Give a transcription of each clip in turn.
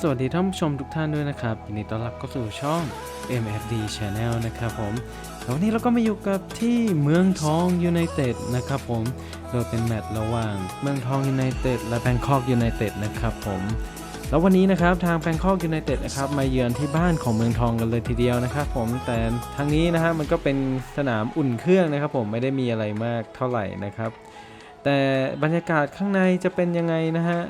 สวัสดีท่านผู้ชมทุกท่านด้วยนะครับยินดีต้อนรับเข้าสู่ช่อง MFD Channel นะครับผมแล้ววันนี้เราก็มาอยู่กับที่เมืองทองยูไนเต็ดนะครับผมโดยเป็นแมตช์ระหว่างเมืองทองยูไนเต็ดและแบงคอกยูไนเต็ดนะครับผมแล้ววันนี้นะครับทางแบงคอกยูไนเต็ดนะครับมาเยือนที่บ้านของเมืองทองกันเลยทีเดียวนะครับผมแต่ทางนี้นะฮะมันก็เป็นสนามอุ่นเครื่องนะครับ ผมไม่ได้มีอะไรมากเท่าไหร่นะครับ แต่บรรยากาศข้างในจะเป็นยังไงนะฮะ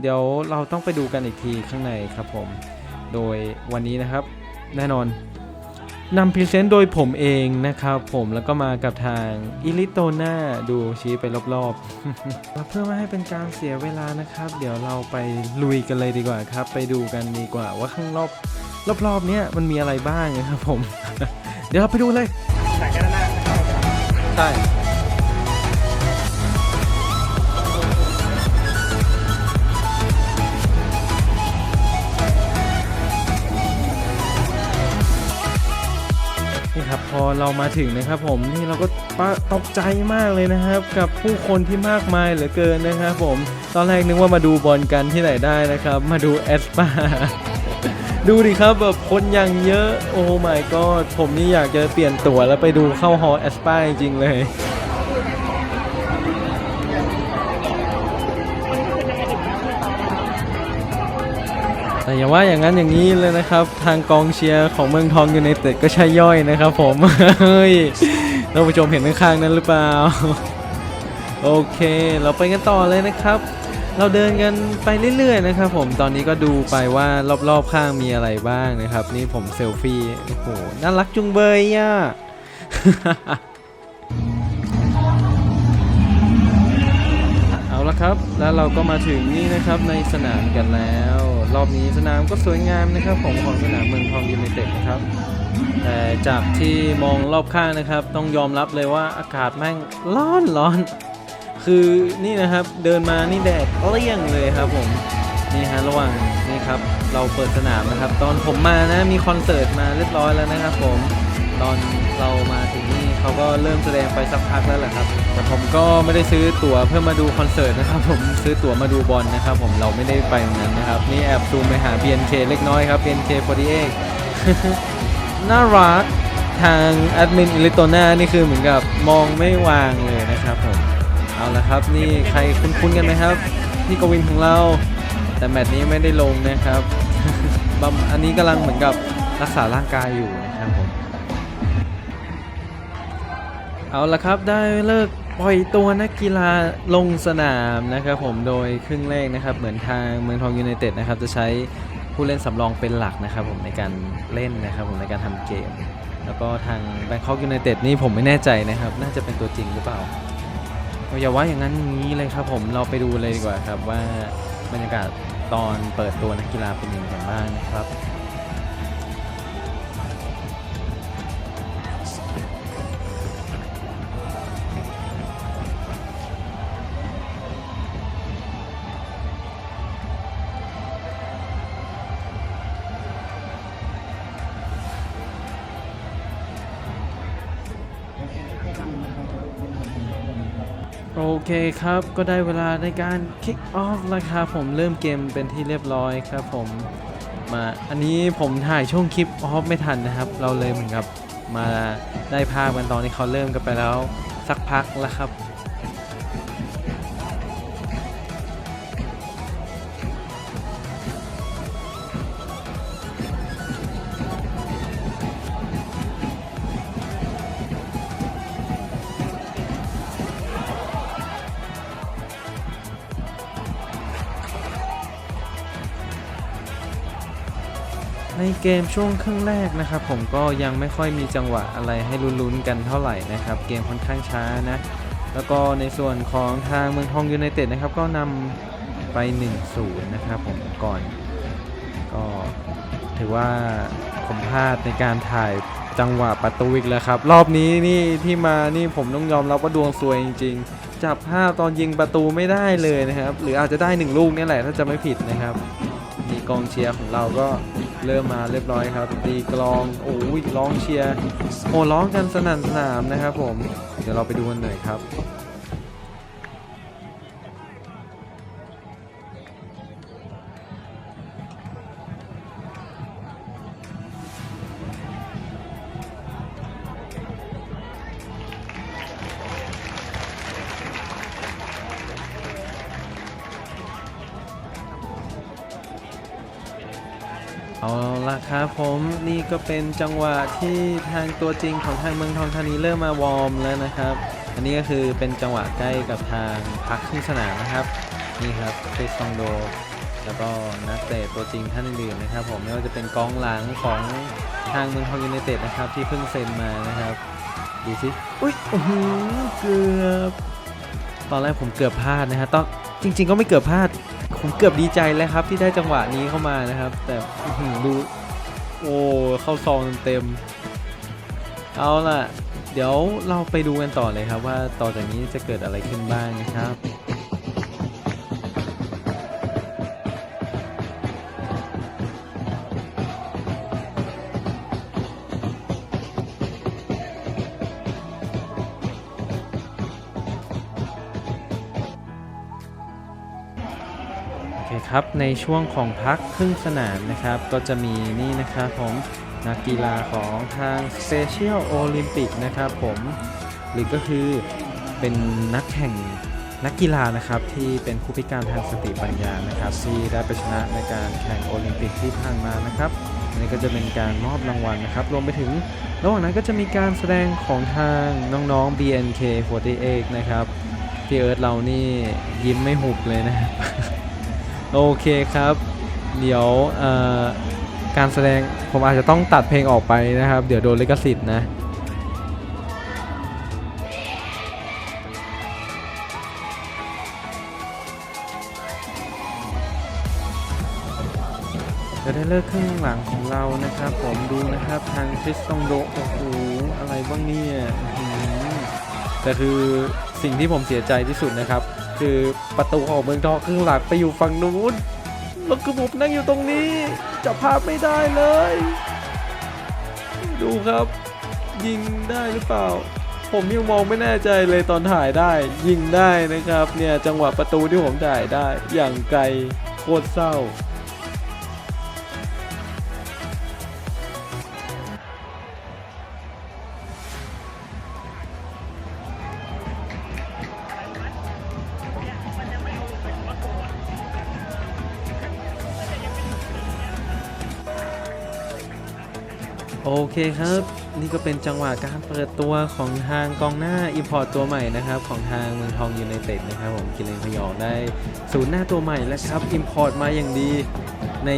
เดี๋ยวเราต้องไปดูกันอีกทีข้างในครับผม โดยวันนี้นะครับแน่นอนนำพรีเซนต์โดยผมเองนะครับผมแล้วก็มากับทางอิลิโตนาดูชี้ไปรอบๆเพื่อไม่ให้เป็นการเสียเวลานะครับ เดี๋ยวเราไปลุยกันเลยดีกว่าครับ ไปดูกันดีกว่าว่าข้างรอบรอบๆเนี้ยมันมีอะไรบ้างนะครับผม เดี๋ยวเราไปดูเลยใส่กันหน้านะครับใช่ นี่ครับพอเรามาถึงนะครับผมนี่เราก็ตกใจมากเลยนะครับ กับผู้คนที่มากมายเหลือเกินนะครับผมตอนแรกนึกว่ามาดูบอลกันที่ไหนได้นะครับ มาดูแอสปาดูดิครับแบบคนอย่างเยอะโอ้ my god ผมนี่อยากจะเปลี่ยนตั๋วแล้วไปดูเข้าฮอลแอสปาจริงเลย แต่อย่าว่าอย่างนั้นอย่างนี้เลยนะครับ ทางกองเชียร์ของเมืองทองอยูไนเต็ดก็ใช่ย่อยนะครับผม เฮ้ยท่านผู้ชมเห็นข้างๆนั้นหรือเปล่า โอเค เราไปกันต่อเลยนะครับ เราเดินกันไปเรื่อยๆนะครับผม ตอนนี้ก็ดูไปว่ารอบๆข้างมีอะไรบ้างนะครับ นี่ผมเซลฟี่ โอ้โห น่ารักจุงเบยอะเอาละครับ แล้วเราก็มาถึงนี่นะครับในสนามกันแล้ว รอบนี้สนามก็สวยงามนะครับผมของสนามเมืองทองยูไนเต็ดนะครับแต่จากที่มองรอบข้างนะครับ ต้องยอมรับเลยว่าอากาศแม่งร้อนร้อน คือนี่นะครับเดินมานี่แดดเปรี้ยงเลยครับผมนี่ฮะระหว่างนี่ครับเราเปิดสนามนะครับ ตอนผมมานะมีคอนเสิร์ตมาเรียบร้อยแล้วนะครับผมตอนเรามาถึงนี่ เขาก็เริ่มแสดงไปสักพักแล้วแหละครับ แต่ผมก็ไม่ได้ซื้อตั๋วเพื่อมาดูคอนเสิร์ตนะครับ ผมซื้อตั๋วมาดูบอลนะครับ ผมเราไม่ได้ไปตรงนั้นนะครับนี่แอบซูมไปหา BNK เล็กน้อยครับ BNK48 น่ารักทางแอดมินอิลิโตนานี่คือเหมือนกับมองไม่วางเลยนะครับผมเอาละครับนี่ใครคุ้นๆกันไหมครับพี่กวินของเรา แต่แมตช์นี้ไม่ได้ลงนะครับ อันนี้กำลังเหมือนกับรักษาร่างกายอยู่นะครับผม เอาละครับได้เลิกปล่อยตัวนักกีฬาลงสนามนะครับผมโดยครึ่งแรกนะครับเหมือนทางเมืองทองยูไนเต็ดนะครับจะใช้ผู้เล่นสำรองเป็นหลักนะครับผมในการเล่นนะครับผมในการทำเกม แล้วก็ทางแบงคอกยูไนเต็ดนี่ผมไม่แน่ใจนะครับ น่าจะเป็นตัวจริงหรือเปล่าอย่าว่าอย่างนั้นอย่างนี้เลยครับผมเราไปดูเลยดีกว่าครับว่าบรรยากาศตอนเปิดตัวนักกีฬาเป็นยังไงบ้างนะครับ โอเคครับก็ได้เวลาในการ kick off แล้วครับผมเริ่มเกมเป็นที่เรียบร้อยครับผมมาอันนี้ผมถ่ายช่วงคลิปออฟไม่ทันนะครับ เราเลยเหมือนกับมาได้ภาพกันตอนที่เขาเริ่มกันไปแล้วสักพักแล้วครับ เกมช่วงครึ่งแรกนะครับ ผมก็ยังไม่ค่อยมีจังหวะอะไรให้ลุ้นๆกันเท่าไหร่นะครับ เกมค่อนข้างช้านะ แล้วก็ในส่วนของทางเมืองทองยูไนเต็ดนะครับ ก็นำไป 1-0 นะครับผมก่อน ก็ถือว่าผมพลาดในการถ่ายจังหวะประตูอีกแล้วครับ รอบนี้นี่ที่มานี่ผมต้องยอมรับว่าดวงซวยจริง ๆ จับภาพตอนยิงประตูไม่ได้เลยนะครับ หรืออาจจะได้หนึ่งลูกนี่แหละถ้าจะไม่ผิดนะครับ มีกองเชียร์ของเราก็เริ่มมาเรียบร้อยครับตีกลองโอ้ยร้องเชียร์โอ้ร้องกันสนั่นสนามนะครับผมเดี๋ยวเราไปดูกันหน่อยครับ เอาละครับผมนี่ก็เป็นจังหวะที่ทางตัวจริงของทางเมืองทองธานีเริ่มมาวอร์มแล้วนะครับ อันนี้ก็คือเป็นจังหวะใกล้กับทางพักครึ่สนามนะครับนี่ครับคริสซองโด แล้วก็นักเตะตัวจริงท่านอื่นๆนะครับ ผมไม่ว่าจะเป็นกองหลังของทางเมืองทองยูไนเต็ดนะครับ ที่เพิ่งเซ็นมานะครับดูสิอุ้ยโอ้โหเกือบ ตอนแรกผมเกือบพลาดนะฮะตอนจริง ๆ ก็ไม่เกือบพลาด ผมเกือบดีใจแล้วครับที่ได้จังหวะนี้เข้ามานะครับ แต่ดูโอ้เข้าซองเต็ม เอาล่ะ เดี๋ยวเราไปดูกันต่อเลยครับว่าต่อจากนี้จะเกิดอะไรขึ้นบ้างนะครับ ครับในช่วงของพักครึ่งสนามนะครับ ก็จะมีนี่นะครับผมนักกีฬาของทาง Special Olympic นะครับผมหรือก็คือเป็นนักแข่งนักกีฬานะครับที่เป็นผู้พิการทางสติปัญญานะครับที่ได้ไปชนะในการแข่งโอลิมปิกที่ผ่านมานะครับอันนี้ก็จะเป็นการมอบรางวัลนะครับ รวมไปถึงระหว่างนั้นก็จะมีการแสดงของทางน้องๆ BNK48 นะครับพี่เอิร์ธเรานี่ยิ้มไม่หุบเลยนะครับ โอเคครับ เดี๋ยวการแสดงผมอาจจะต้องตัดเพลงออกไปนะครับ เดี๋ยวโดนลิขสิทธิ์นะจะได้เลิกครึ่งหลังของเรานะครับ ผมดูนะครับทางคริสตองโดโอ้โหอะไรบ้างเนี่ยอื้อหือแต่คือสิ่งที่ผมเสียใจที่สุดนะครับ คือประตูของเมืองทองครึ่งหลังไปอยู่ฝั่งนู้นแล้วคือผมนั่งอยู่ตรงนี้จับภาพไม่ได้เลย ดูครับ ยิงได้หรือเปล่า ผมยังมองไม่แน่ใจเลยตอนถ่ายได้ ยิงได้นะครับ เนี่ยจังหวะประตูที่ผมถ่ายได้ อย่างไกลโคตรเศร้า โอเคครับ นี่ก็เป็นจังหวะการเปิดตัวของทางกองหน้าอิ p พอร์ตตัวใหม่นะครับ ของทางเมืองทองยูไนเต็ดนะครับผมกิเลนพยองได้ศูนย์หน้าตัวใหม่แล้วครับอิ p พอร์ตมาอย่างดีใน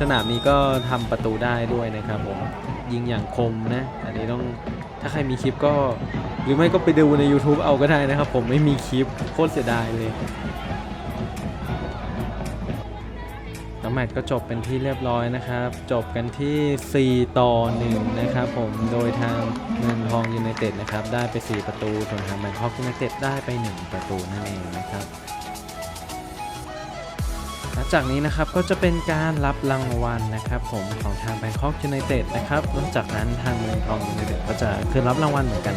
สนามนี้ก็ทำประตูได้ด้วยนะครับผมยิงอย่างคมนะ อันนี้ต้องถ้าใครมีคลิปก็หรือไม่ก็ไปดูใน YouTube เอาก็ได้นะครับ ผมไม่มีคลิปโคตรเสียดายเลย แมตช์ก็จบเป็นที่เรียบร้อยนะครับ จบกันที่ 4 ต่อ 1 นะครับผมโดยทางเมืองทองยูไนเต็ดนะครับได้ไป 4 ประตูส่วนทางแบงคอกยูไนเต็ดได้ไป 1 ประตูนั่นเองนะครับหลังจากนี้นะครับก็จะเป็นการรับรางวัลนะครับผมของทางแบงคอกยูไนเต็ดนะครับหลังจากนั้นทางเมืองทองยูไนเต็ดก็จะขึ้นรับรางวัลเหมือนกัน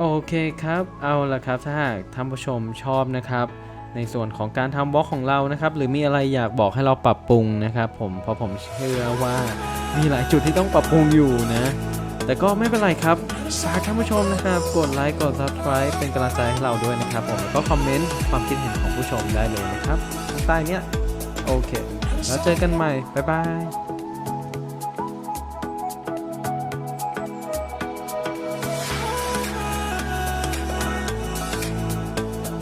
โอเคครับ เอาละครับ ถ้าหากท่านผู้ชมชอบนะครับ ในส่วนของการทำบล็อกของเรานะครับ หรือมีอะไรอยากบอกให้เราปรับปรุงนะครับ ผม เพราะผมเชื่อว่ามีหลายจุดที่ต้องปรับปรุงอยู่นะ แต่ก็ไม่เป็นไรครับฝากท่านผู้ชมนะครับ กดไลค์ กด subscribe เป็นกำลังใจให้เราด้วยนะครับ ผม แล้วก็คอมเมนต์ความคิดเห็นของผู้ชมได้เลยนะครับ ใต้เนี้ย โอเค แล้วเจอกันใหม่ บ๊ายบาย